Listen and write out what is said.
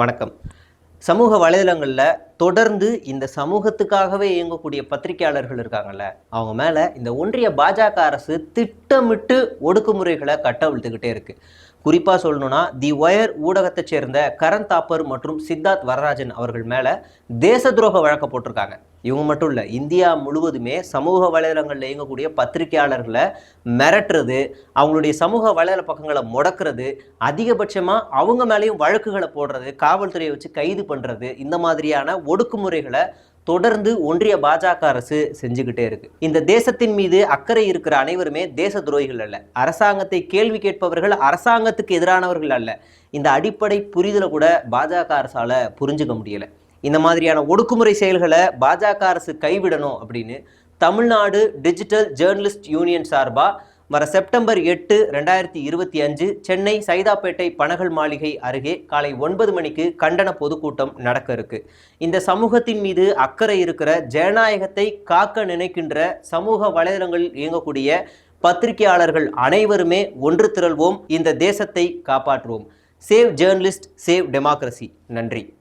வணக்கம். சமூக வலைதளங்களில் தொடர்ந்து இந்த சமூகத்துக்காகவே இயங்கக்கூடிய பத்திரிகையாளர்கள் இருக்காங்கல்ல அவங்க மேலே இந்த ஒன்றிய பாஜக அரசு திட்டமிட்டு ஒடுக்குமுறைகளை கட்டவிழ்த்துக்கிட்டே இருக்கு. குறிப்பாக சொல்லணும்னா தி ஒயர் ஊடகத்தைச் சேர்ந்த கரண் தாப்பர் மற்றும் சித்தார்த் வரராஜன் அவர்கள் மேலே தேச துரோக வழக்க போட்டிருக்காங்க. இவங்க மட்டும் இல்லை இந்தியா முழுவதுமே சமூக வலைதளங்களில் இயங்கக்கூடிய பத்திரிகையாளர்களை மிரட்டுறது அவங்களுடைய சமூக வலைதள பக்கங்களை முடக்கிறது அதிகபட்சமாக அவங்க மேலேயும் வழக்குகளை போடுறது காவல்துறையை வச்சு கைது பண்ணுறது இந்த மாதிரியான ஒடுக்குமுறைகளை தொடர்ந்து ஒன்றிய பாஜக அரசு செஞ்சுக்கிட்டே இருக்கு. இந்த தேசத்தின் மீது அக்கறை இருக்கிற அனைவருமே தேச துரோகிகள் அல்ல. அரசாங்கத்தை கேள்வி கேட்பவர்கள் அரசாங்கத்துக்கு எதிரானவர்கள் அல்ல. இந்த அடிப்படை புரிதலை கூட பாஜக அரசால புரிஞ்சுக்க முடியலை. இந்த மாதிரியான ஒடுக்குமுறை செயல்களை பாஜக அரசு கைவிடணும் அப்படின்னு தமிழ்நாடு டிஜிட்டல் ஜேர்னலிஸ்ட் யூனியன் சார்பாக வர செப்டம்பர் எட்டு ரெண்டாயிரத்தி இருபத்தி அஞ்சு சென்னை சைதாப்பேட்டை பனகல் மாளிகை அருகே காலை ஒன்பது மணிக்கு கண்டன பொதுக்கூட்டம் நடக்க இருக்கு. இந்த சமூகத்தின் மீது அக்கறை இருக்கிற ஜனநாயகத்தை காக்க நினைக்கின்ற சமூக வலைதளங்களில் இயங்கக்கூடிய பத்திரிகையாளர்கள் அனைவருமே ஒன்று திரள்வோம் இந்த தேசத்தை காப்பாற்றுவோம். Save journalist save democracy. நன்றி.